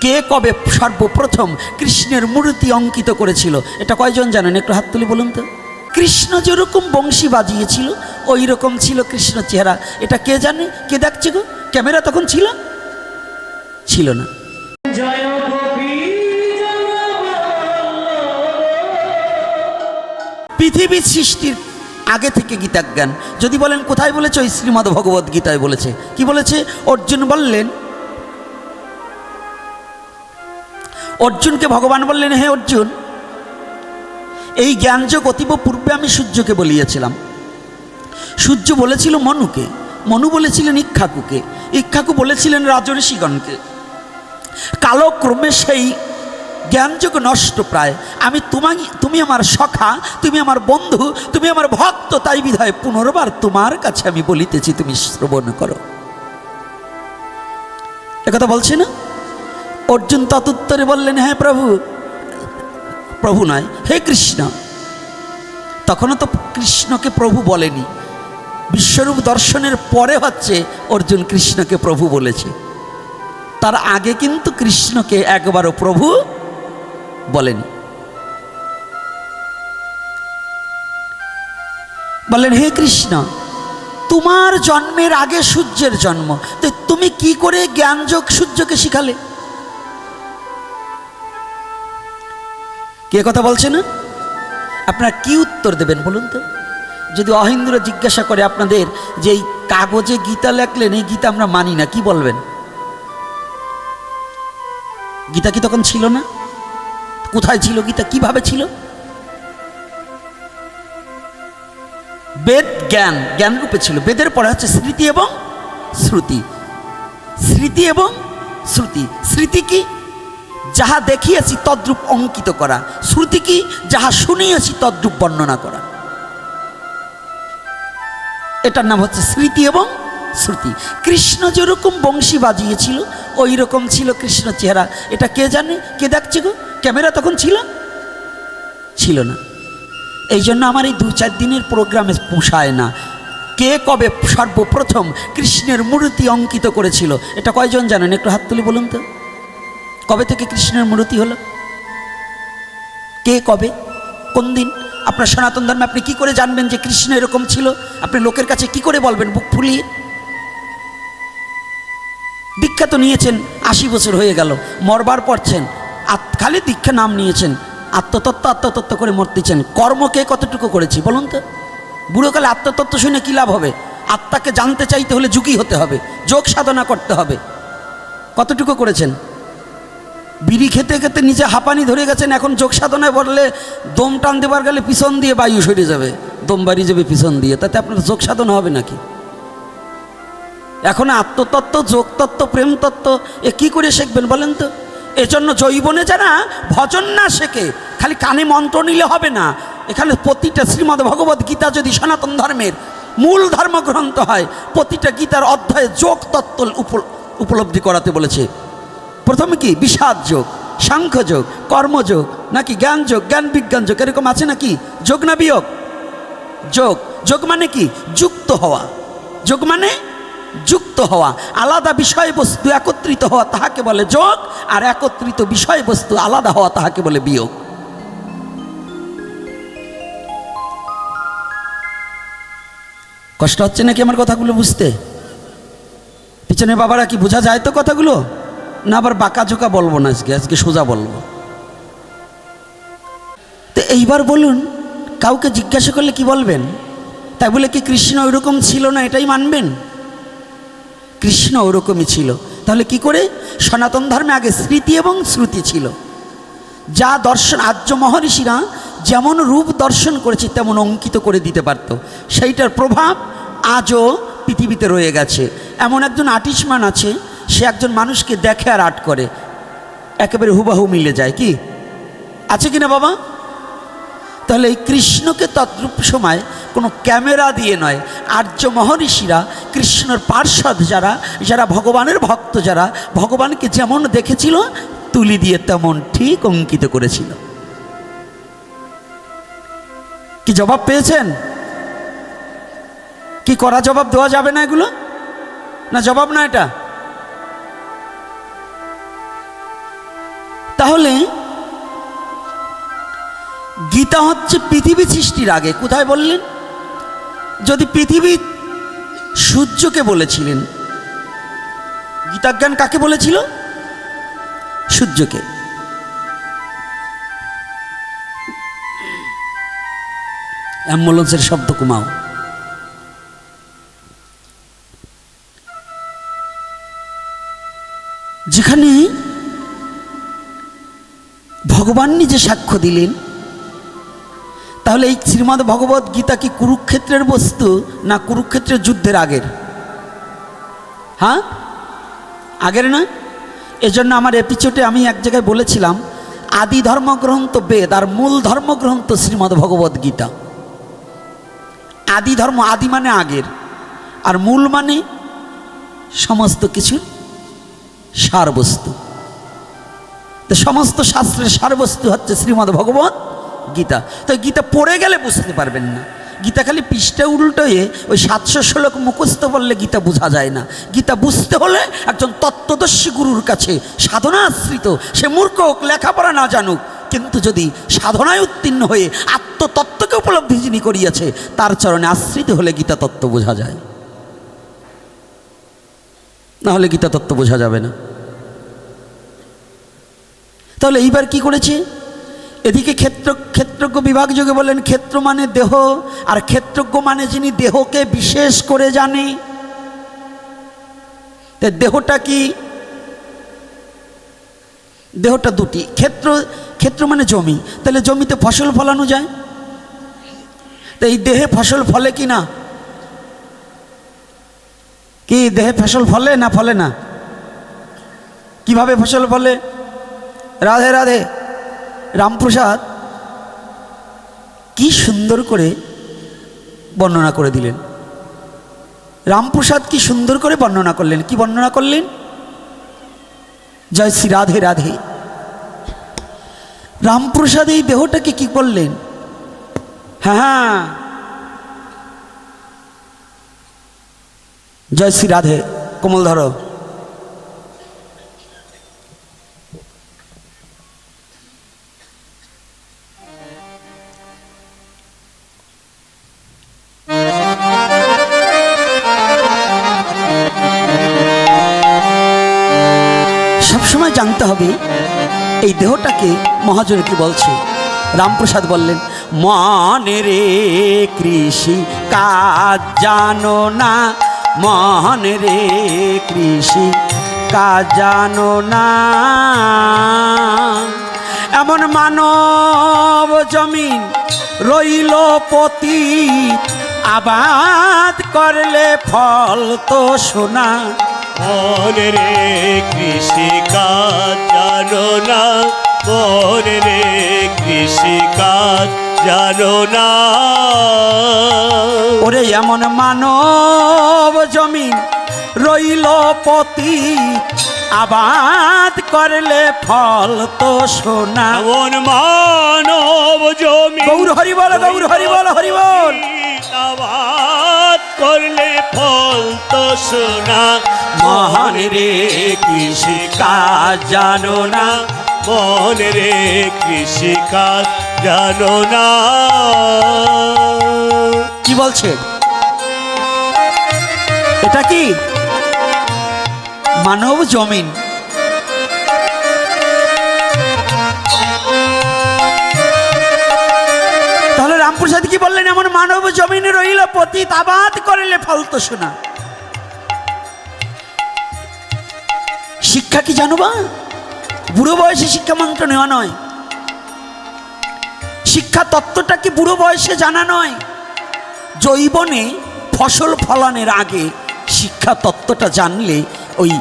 কে কবে সর্বপ্রথম কৃষ্ণের মূর্তি অঙ্কিত করেছিল? এটা কয়জন জানেন? একটু হাত তুলি বলুন তো। কৃষ্ণ যেরকম বংশী বাজিয়েছিল ওই রকম ছিল কৃষ্ণ চেহারা। এটা কে জানে? কে দেখছে গো? ক্যামেরা তখন ছিল? ছিল না। জয় গোপী পৃথিবী সৃষ্টির আগে থেকে গীতাজ্ঞান। যদি বলেন কোথায় বলেছে? ওই শ্রীমদ ভগবত গীতায় বলেছে। কি বলেছে? অর্জুন বললেন অর্জুনকে ভগবান বললেন, হে অর্জুন, এই জ্ঞানযোগ অতীব পূর্বে আমি সূর্যকে বলিয়েছিলাম। সূর্য বলেছিল মনুকে, মনু বলেছিলেন ইক্ষাকুকে, ইক্ষাকু বলেছিলেন রাজঋষিগণকে কালক্রমে সেই জ্ঞানযোগ নষ্ট প্রায়। আমি তোমাকে তুমি আমার সখা, তুমি আমার বন্ধু, তুমি আমার ভক্ত, তাই বিধায় পুনর্বার তোমার কাছে আমি বলিতেছি, তুমি শ্রবণ করো। একথা বলছি না? অর্জুন ততুত্তরে বললেন হ্যাঁ প্রভু। প্রভু নয়, হে কৃষ্ণ। তখনও তো কৃষ্ণকে প্রভু বলেনি। বিশ্বরূপ দর্শনের পরে হচ্ছে অর্জুন কৃষ্ণকে প্রভু বলেছে। তার আগে কিন্তু কৃষ্ণকে একবারও প্রভু বলেনি। বললেন, হে কৃষ্ণ, তোমার জন্মের আগে সূর্যের জন্ম। তো তুমি কি করে জ্ঞানযোগ সূর্যকে শিখালে? কে কথা বলছে না? আপনারা কি উত্তর দেবেন বলুন তো? যদি অহিন্দুরা জিজ্ঞাসা করে আপনাদের যে এই কাগজে গীতা লেখলেন, এই গীতা আমরা মানি না, কি বলবেন? গীতা কি তখন ছিল না? কোথায় ছিল গীতা? কীভাবে ছিল? বেদ জ্ঞান জ্ঞান রূপে ছিল। বেদের পরে হচ্ছে স্মৃতি এবং শ্রুতি। স্মৃতি এবং শ্রুতি। স্মৃতি কি? যাহা দেখিয়েছি তদ্রূপ অঙ্কিত করা। শ্রুতি কি? যাহা শুনিয়েছি তদ্রূপ বর্ণনা করা। এটার নাম হচ্ছে স্মৃতি এবং শ্রুতি। কৃষ্ণ যেরকম বংশী বাজিয়েছিল ওই রকম ছিল কৃষ্ণ চেহারা। এটা কে জানে? কে দেখছে গো? ক্যামেরা তখন ছিল? ছিল না। এই জন্য আমার এই দু চার দিনের প্রোগ্রামে পোষায় না। কে কবে সর্বপ্রথম কৃষ্ণের মূর্তি অঙ্কিত করেছিল? এটা কয়জন জানেন? একটু হাত তুলি বলুন তো। কবে থেকে কৃষ্ণের মূর্তি হলো? কে কবে? কোন দিন? আপনার সনাতন ধর্মে আপনি কি করে জানবেন যে কৃষ্ণ এরকম ছিল? আপনি লোকের কাছে কি করে বলবেন, বুক ফুলিয়ে? দীক্ষা তো নিয়েছেন, আশি বছর হয়ে গেল, মরবার পড়ছেন খালি দীক্ষা নাম নিয়েছেন, আত্মতত্ত্ব আত্মতত্ত্ব করে মরতেছেন কর্মকে কতটুকু করেছি বলুন তো? বুড়োকালে আত্মতত্ত্ব শুনে কী লাভ হবে? আত্মাকে জানতে চাইতে হলে যুগী হতে হবে, যোগ সাধনা করতে হবে। কতটুকু করেছেন? বিড়ি খেতে খেতে নিচে হাঁপানি ধরে গেছেন, এখন যোগ সাধনায় বললে দম টান দেবার গেলে পিছন দিয়ে বায়ু সরে যাবে, দম বাড়ি যাবে পিছন দিয়ে, তাতে আপনার যোগ সাধনা হবে নাকি? এখন আত্মতত্ত্ব, যোগতত্ত্ব, প্রেমতত্ত্ব, এ কী করে শিখবেন বলেন তো? এজন্য জৈবনে যারা ভজন না শেখে, খালি কানে মন্ত্র নিলে হবে না। এখানে প্রতিটা শ্রীমদ ভগবত গীতা যদি সনাতন ধর্মের মূল ধর্মগ্রন্থ হয়, প্রতিটা গীতার অধ্যায়ে যোগ তত্ত্ব উপ- উপলব্ধি করাতে বলেছে। প্রথমে কি বিষাদ যোগ, সাংখ্য যোগ কর্মযোগ নাকি জ্ঞান যোগ, জ্ঞান বিজ্ঞান যোগ, এরকম আছে নাকি? যোগ না বিয়োগ? যোগ। যোগ মানে কি? যুক্ত হওয়া। যোগ মানে যুক্ত হওয়া। আলাদা বিষয়বস্তু একত্রিত হওয়া তাহাকে বলে যোগ, আর একত্রিত বিষয়বস্তু আলাদা হওয়া তাহাকে বলে বিয়োগ। কষ্ট হচ্ছে নাকি আমার কথাগুলো বুঝতে? পিছনে বাবারা কি বোঝা যায় তো কথাগুলো? না, আবার বাঁকা ঝোঁকা বলব না আজকে আজকে সোজা বলব। তো এইবার বলুন, কাউকে জিজ্ঞাসা করলে কি বলবেন? তাই বলে কি কৃষ্ণ ওইরকম ছিল না, এটাই মানবেন? কৃষ্ণ ওরকমই ছিল। তাহলে কি করে? সনাতন ধর্মে আগে স্মৃতি এবং শ্রুতি ছিল। যা দর্শন আর্য মহর্ষিরা যেমন রূপ দর্শন করেছে, তেমন অঙ্কিত করে দিতে পারত। সেইটার প্রভাব আজও পৃথিবীতে রয়ে গেছে। এমন একজন আর্টিস্টম্যান আছে সে একজন মানুষকে দেখে আর আর্ট করে। একেবারে হুবাহু মিলে যায়, কি? আছে কি না বাবা? তাহলে এই কৃষ্ণকে তদ্রূপ সময় কোনো ক্যামেরা দিয়ে নয়, আর্য মহর্ষিরা, কৃষ্ণর পার্শ্বদ যারা যারা ভগবানের ভক্ত যারা, ভগবানকে যেমন দেখেছিল, তুলি দিয়ে তেমন ঠিক অঙ্কিত করেছিল। কি জবাব পেয়েছেন? কি করা জবাব দেওয়া যাবে না এগুলো? না জবাব না এটা? তাহলে গীতা হচ্ছে পৃথিবী সৃষ্টির আগে। কোথায় বললেন? যদি পৃথিবী সূর্যকে বলেছিলেন, গীতাজ্ঞান কাকে বলেছিল? সূর্যকে। অ্যাম্বুলেন্সের শব্দ কমাও। যেখানে ভগবান নিজে সাক্ষ্য দিলেন। তাহলে এই শ্রীমদ ভগবত গীতা কি কুরুক্ষেত্রের বস্তু না কুরুক্ষেত্রের যুদ্ধের আগের? হ্যাঁ? আগের না এজন্য আমার এপিচোডে আমি এক জায়গায় বলেছিলাম, আদি ধর্মগ্রন্থ বেদ আর মূল ধর্মগ্রন্থ শ্রীমদ ভগবত গীতা। আদি ধর্ম, আদি মানে আগের, আর মূল মানে সমস্ত কিছুর সারবস্তু। তো সমস্ত শাস্ত্রের সারবস্তু হচ্ছে শ্রীমদ ভগবত গীতা। তো গীতা পড়ে গেলে বুঝতে পারবেন না। গীতা খালি পৃষ্ঠা উল্টোয়ে ওই সাতশো শ্লোক মুখস্থ বললে গীতা বোঝা যায় না। গীতা বুঝতে হলে একজন তত্ত্বদর্শী গুরুর কাছে সাধনা আশ্রিত সে মূর্খ হোক, লেখাপড়া না জানুক, কিন্তু যদি সাধনায় উত্তীর্ণ হয়ে আত্মতত্ত্বকে উপলব্ধি যিনি করিয়াছে, তার চরণে আশ্রিত হলে গীতা তত্ত্ব বোঝা যায়। না হলে গীতা তত্ত্ব বোঝা যাবে না। তাহলে এইবার কি করেছে? এদিকে ক্ষেত্র, ক্ষেত্রজ্ঞ বিভাগ যোগে বলেন, ক্ষেত্র মানে দেহ, আর ক্ষেত্রজ্ঞ মানে যিনি দেহকে বিশেষ করে জানে। দেহটা কি? দেহটা দুটি। ক্ষেত্র ক্ষেত্র মানে জমি। তাহলে জমিতে ফসল ফলানো যায়? তো এই দেহে ফসল ফলে কি না? কি দেহে ফসল ফলে না ফলে না? কীভাবে ফসল ফলে? রাধে রাধে। রামপ্রসাদ কি সুন্দর করে বর্ণনা করে দিলেন। রামপ্রসাদ কি সুন্দর করে বর্ণনা করলেন। কি বর্ণনা করলেন? জয় শ্রী রাধে রাধে। রামপ্রসাদ এই দেহটাকে কি করলেন হ্যাঁ হ্যাঁ। জয় শ্রী রাধে। কোমল ধরো। জানতে হবে, এই দেহটাকে মহাজন কি বলছে? রামপ্রসাদ বললেন মনে রে কৃষি কাজ জানো না মনে রে কৃষি কাজ জানো না। এমন মানব জমিন রইল পতি আবাদ করলে ফল তো সোনা। মনে রে কৃষিকাজ জানো না মনে রে কৃষিকাজ জানো না। ওরে এমন মানব জমিন রইল পতি আবাদ করলে ফল তো সোনা। এমন মানব জমি গৌর হরি বল গৌর হরি বল হরি বল। আবাদ করলে ফল তো সোনা, মহান রে কৃষিকাজ জানো না মনে রে কৃষিকাজ জানো না। কি বলছে? এটা কি? মানব জমিন। তাহলে রামপ্রসাদ কি বললেন? এমন মানব জমিনে রইল পতিত আবাদ করিলে ফল তো শোনা শিক্ষা কি জানো বা? বুড়ো বয়সে শিক্ষা মন্ত্র নেওয়া নয়। শিক্ষা তত্ত্বটা কি বুড়ো বয়সে জানা নয়? জৈবনে ফসল ফলানোর আগে শিক্ষা তত্ত্বটা জানলে ওই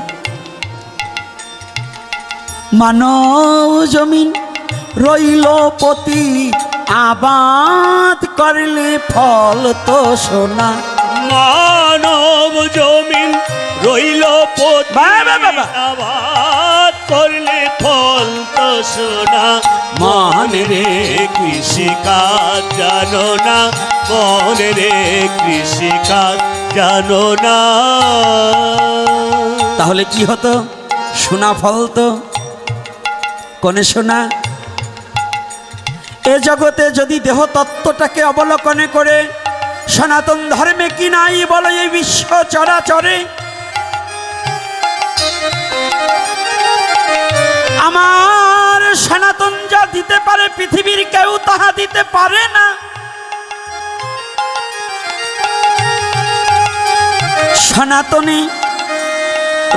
মানব জমিন রইল পতি। আবাদ করলে ফল তো সোনা। মানব জমিন রইল। আবাদ করলে ফল তো সোনা মান রে কৃষিকাজ জানো না মন রে কৃষিকাজ জানো না। তাহলে কি হতো? সোনা ফল তো? কনে শোনা এ জগতে যদি দেহ তত্ত্বটাকে অবলোকনে করে সনাতন ধর্মে কি নাই বলো এই বিশ্ব চরাচরে? আমার সনাতন যা দিতে পারে, পৃথিবীর কেউ তাহা দিতে পারে না। সনাতনে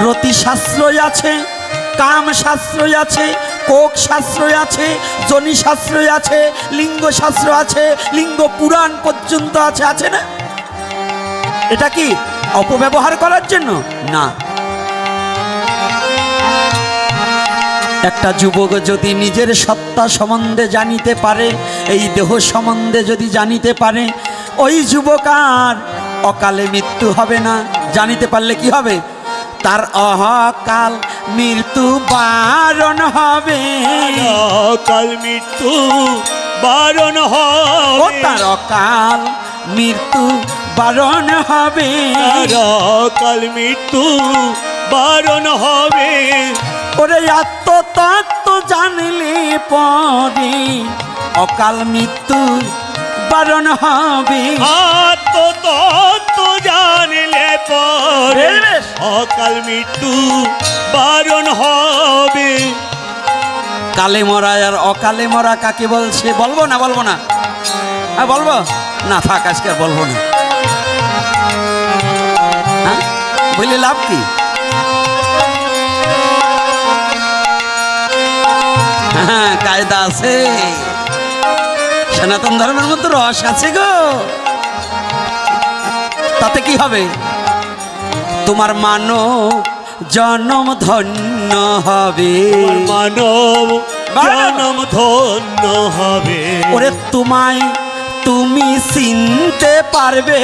রতি শাস্ত্রই আছে কাম শাস্ত্রই আছে কোক শাস্ত্রই আছে, জনি শাস্ত্রই আছে, লিঙ্গ শাস্ত্র আছে, লিঙ্গ পুরাণ পর্যন্ত আছে আছে না? এটা কি অপব্যবহার করার জন্য? না। একটা যুবক যদি নিজের সত্তা সম্বন্ধে জানিতে পারে, এই দেহ সম্বন্ধে যদি জানিতে পারে, ওই যুবক আর অকালে মৃত্যু হবে না। জানিতে পারলে কি হবে? তার অহকাল মৃত্যু বারণ হবে। কাল মৃত্যু বারণ হবে। তার অকাল মৃত্যু বারণ হবে। কাল মৃত্যু বারণ হবে। ওরে আত্মতত্ত্ব জানলে পরে অকাল মৃত্যু বারণ হবে। আত্মতত্ত্ব পরে। অকাল মৃত্যু বারণ হবে। কালে মরা আর অকালে মরা কাকে বলছে? বলব না বলব না? হ্যাঁ বলব? না থাক আজকে আর বলব না। হ্যাঁ? বললে লাভ কি? হ্যাঁ কায়দা আছে। সনাতন ধর্মের মধ্যে রস আছে গো। তাতে কি হবে? তোমার মানব জনম ধন্য হবে। মানব জনম ধন্য হবে। ওরে তোমায় তুমি চিনতে পারবে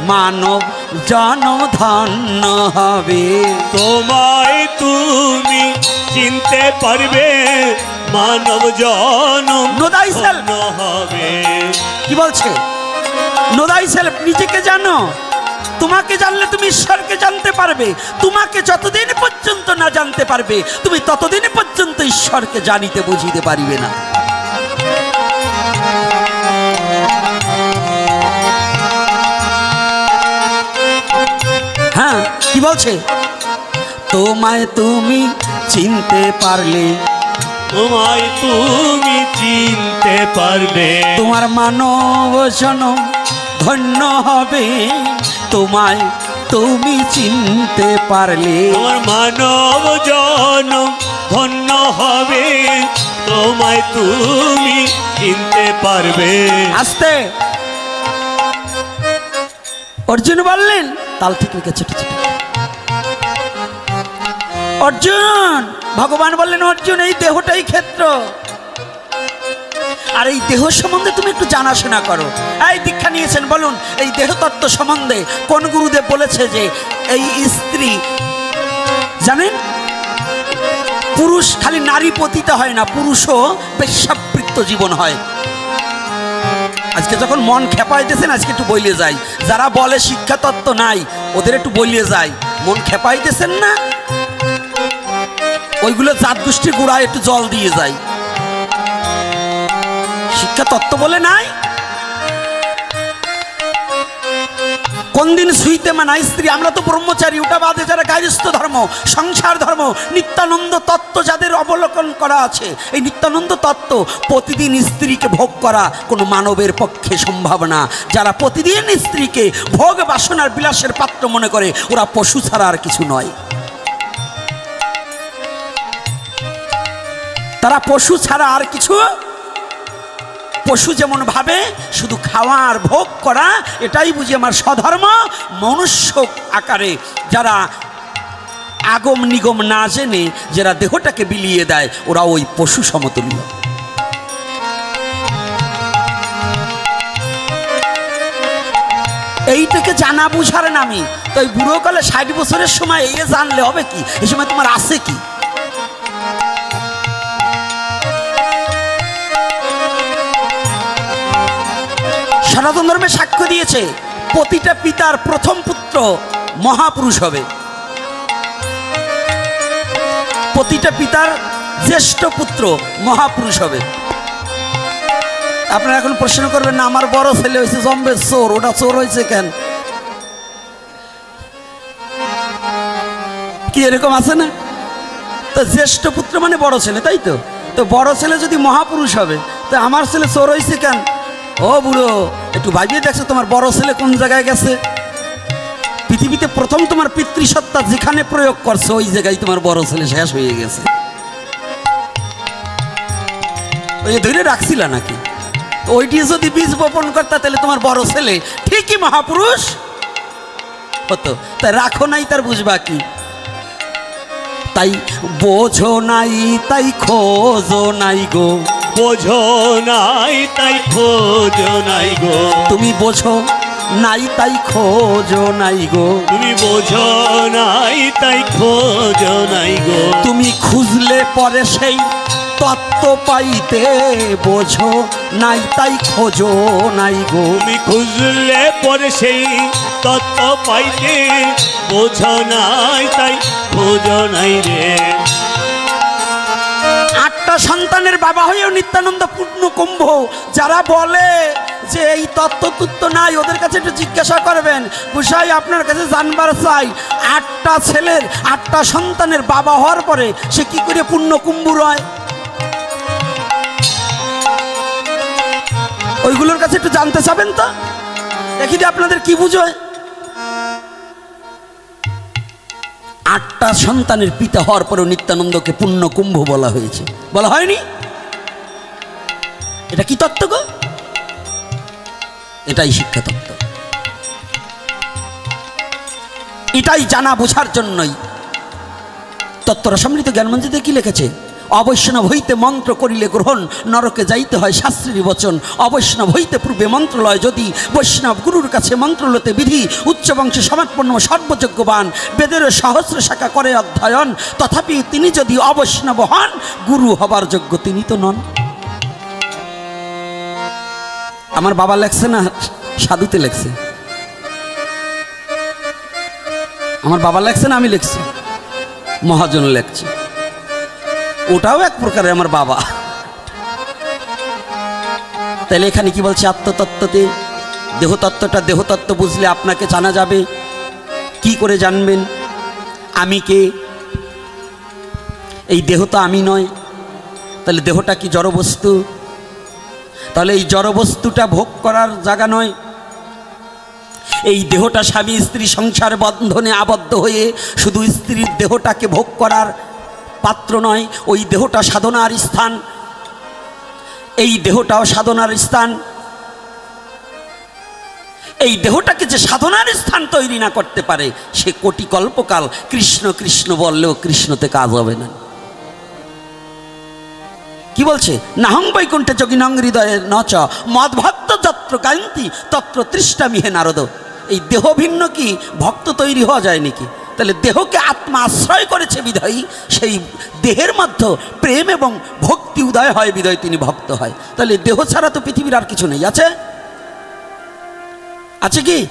মানব জনম ধন্য হবে। তোমায় তুমি চিনতে পারবে মানব জনম নোদাই সেলফ। হবে। কি বলছে? নোদাই সেলফ নিজেকে জানো? তোমাকে জানলে তুমি ঈশ্বরকে জানতে পারবে। তোমাকে যতদিন পর্যন্ত না জানতে পারবে তুমি ততদিন পর্যন্ত ঈশ্বরকে জানিতে বুঝিতে পারিবে না। হ্যাঁ কি বলছে? তোমায় তুমি চিনতে পারলে। তোমায় তুমি চিনতে পারবে। তোমার মানব জনম ধন্য হবে। তোমায় তুমি চিনতে পারলে। তোমার মানব জনম ধন্য হবে। তোমায় তুমি চিনতে পারবে। আসতে। অর্জুন বললেন তাল ঠিক রেখে ছোট ছোট। অর্জুন ভগবান বললেন অর্জুন এই দেহটাই ক্ষেত্র। আর এই দেহ সম্বন্ধে তুমি একটু জানাশোনা করো। এই দীক্ষা নিয়েছেন, বলুন, এই দেহতত্ত্ব সম্বন্ধে কোন গুরুদেব বলেছে যে এই স্ত্রী, জানেন? পুরুষ খালি নারী পতিত হয় না, পুরুষও পেশাবৃত্ত জীবন হয়। আজকে যখন মন খেপাইতেছেন, আজকে একটু বলিয়ে যাই। যারা বলে শিক্ষা তত্ত্ব নাই, ওদের একটু বলিয়ে যাই। মন খেপাইতেছেন না? ওইগুলো জাত গোষ্ঠীর গোড়ায় একটু জল দিয়ে যায় শিক্ষা তত্ত্ব বলে নাই? কোন দিন শুইতে মানা স্ত্রী? আমরা তো ব্রহ্মচারী ওটা বাদে যারা গায়স্থ ধর্ম, সংসার ধর্ম, নিত্যানন্দ তত্ত্ব যাদের অবলোকন করা আছে, এই নিত্যানন্দ তত্ত্ব প্রতিদিন স্ত্রীকে ভোগ করা কোনো মানবের পক্ষে সম্ভব না। যারা প্রতিদিন স্ত্রীকে ভোগ বাসনার বিলাসের পাত্র মনে করে, ওরা পশু ছাড়া আর কিছু নয়। তারা পশু ছাড়া আর কিছু পশু যেমন ভাবে, শুধু খাওয়া আর ভোগ করা, এটাই বুঝি আমার স্বধর্ম। মনুষ্য আকারে যারা আগম নিগম না জেনে, যারা দেহটাকে বিলিয়ে দেয়, ওরা ওই পশু সমতুল্য। এইটাকে জানা বুঝার নামি তো এই বুড়ো কালে ষাট বছরের সময় এই জানলে হবে কি? এই সময় তোমার আছে কি? সনাতন ধর্মে সাক্ষ্য দিয়েছে, প্রতিটা পিতার প্রথম পুত্র মহাপুরুষ হবে। প্রতিটা পিতার জ্যেষ্ঠ পুত্র মহাপুরুষ হবে। আপনারা এখন প্রশ্ন করবেন না আমার বড় ছেলে হয়েছে জম্বের চোর, ওটা চোর হয়েছে কেন? কি এরকম আছে না? তো জ্যেষ্ঠ পুত্র মানে বড় ছেলে, তাই তো? তো বড় ছেলে যদি মহাপুরুষ হবে, তো আমার ছেলে চোর হয়েছে কেন? ও বুড়ো, একটু ভাবিয়ে দেখছ তোমার বড় ছেলে কোন জায়গায় গেছে? পৃথিবীতে প্রথম তোমার পিতৃসত্তা যেখানে প্রয়োগ করছে, ওই জায়গায় তোমার বড় ছেলে শেষ হয়ে গেছে। ওই ধরে রাখছিল নাকি? তো ওইটি যদি বীজ বপন করতা, তাহলে তোমার বড় ছেলে ঠিকই মহাপুরুষ? হতো তাই রাখো নাই, তার বুঝবা কি? তাই বোঝো নাই, তাই খোঁজো নাই গো। বোঝো নাই তাই খোঁজো নাই গো। তুমি বোঝো নাই তাই খোঁজো নাই গো। তুমি বোঝো নাই তাই খোঁজো নাই গো। তুমি খুঁজলে পরে সেই তত্ত্ব পাইতে বোঝো নাই তাই খোঁজো নাই গো। তুমি খুঁজলে পরে সেই তত্ত্ব পাইতে বোঝো নাই তাই খোঁজো নাই রে। আটটা সন্তানের বাবা হয়েও নিত্যানন্দ পূর্ণ কুম্ভ, যারা বলে যে এই তত্ত্ব নাই, ওদের কাছে একটু জিজ্ঞাসা করবেন। বুসাই আপনার কাছে জানবার চাই, আটটা ছেলের, আটটা সন্তানের বাবা হওয়ার পরে সে কি করে পূর্ণ কুম্ভ রয় ওইগুলোর কাছে একটু জানতে চাবেন তো? দেখি আপনাদের কি বুঝোয়। আটটা সন্তানের পিতা হওয়ার পরেও নিত্যানন্দকে পূর্ণ কুম্ভ বলা হয়েছে। বলা হয়নি? এটা কি তত্ত্ব গো? এটাই শিক্ষা তত্ত্ব। এটাই জানা বোঝার জন্যই তত্ত্বরা সম্মিলিত জ্ঞানমন্ত্রীতে কি লিখেছে? অবৈষ্ণব হইতে মন্ত্র করিলে গ্রহণ, নরকে যাইতে হয় শাস্ত্রীর বচন। অবৈষ্ণব হইতে পূর্বে মন্ত্রলয় যদি, বৈষ্ণব গুরুর কাছে মন্ত্রলতে বিধি, উচ্চ বংশে সমাৎপন্ন সর্বযোগ্যবান বেদের সহস্র শাখা করে অধ্যয়ন, তথাপি তিনি যদি অবৈষ্ণব হন, গুরু হবার যোগ্য তিনি তো নন। আমার বাবা লেখছে না, সাধুতে লেখছে। আমার বাবা লেখছে না, আমি লিখছি। মহাজন লেখছে। ওটাও এক প্রকারের আমার বাবা। তাহলে এখানে কি বলছে? আত্মতত্ত্বতে দেহতত্ত্বটা দেহতত্ত্ব বুঝলে আপনাকে জানা যাবে। কি করে জানবেন? আমি কে? এই দেহ তো আমি নয়। তাহলে দেহটা কি জড়বস্তু? তাহলে এই জড়বস্তুটা ভোগ করার জায়গা নয়। এই দেহটা স্বামী স্ত্রী সংসার বন্ধনে আবদ্ধ হয়ে শুধু স্ত্রীর দেহটাকে ভোগ করার পাত্র নয়, ওই দেহটা সাধনার স্থান। এই দেহটাও সাধনার স্থান। এই দেহটাকে যে সাধনার স্থান তৈরি না করতে পারে, সে কোটি কল্পকাল কৃষ্ণ কৃষ্ণ বললেও কৃষ্ণতে কাজ হবে না। কি বলছে? নাহং বৈকুণ্ঠে যোগিনং হৃদয়ের নচ, মদভক্ত যত্র গায়ন্তি তত্র তৃষ্টা মিহে নারদ। এই দেহ ভিন্ন কি? ভক্ত তৈরি হওয়া যায় নাকি? তাহলে দেহকে আত্মা আশ্রয় করেছে বিধয়ী, সেই দেহের মধ্যে প্রেম এবং ভক্তি উদয় হয় বিধয়, তিনি ভক্ত হয়। তাহলে দেহ ছাড়া তো পৃথিবীর আর কিছু নেই, আছে? আছে কি?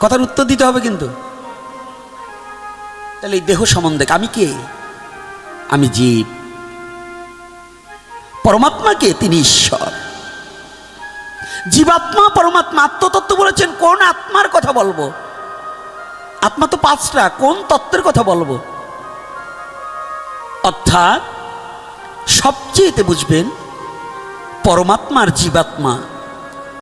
কথার উত্তর দিতে হবে কিন্তু। তাহলে এই দেহ সম্বন্ধে আমি কে? আমি জীব। পরমাত্মাকে তিনি ঈশ্বর। জীবাত্মা, পরমাত্মা, আত্মতত্ত্ব বলেছেন, কোন আত্মার কথা বলব? আত্মা তো পাঁচটা কোন তত্ত্বের কথা বলব? অর্থাৎ সবচেয়েতে বুঝবেন পরমাত্মার জীবাত্মা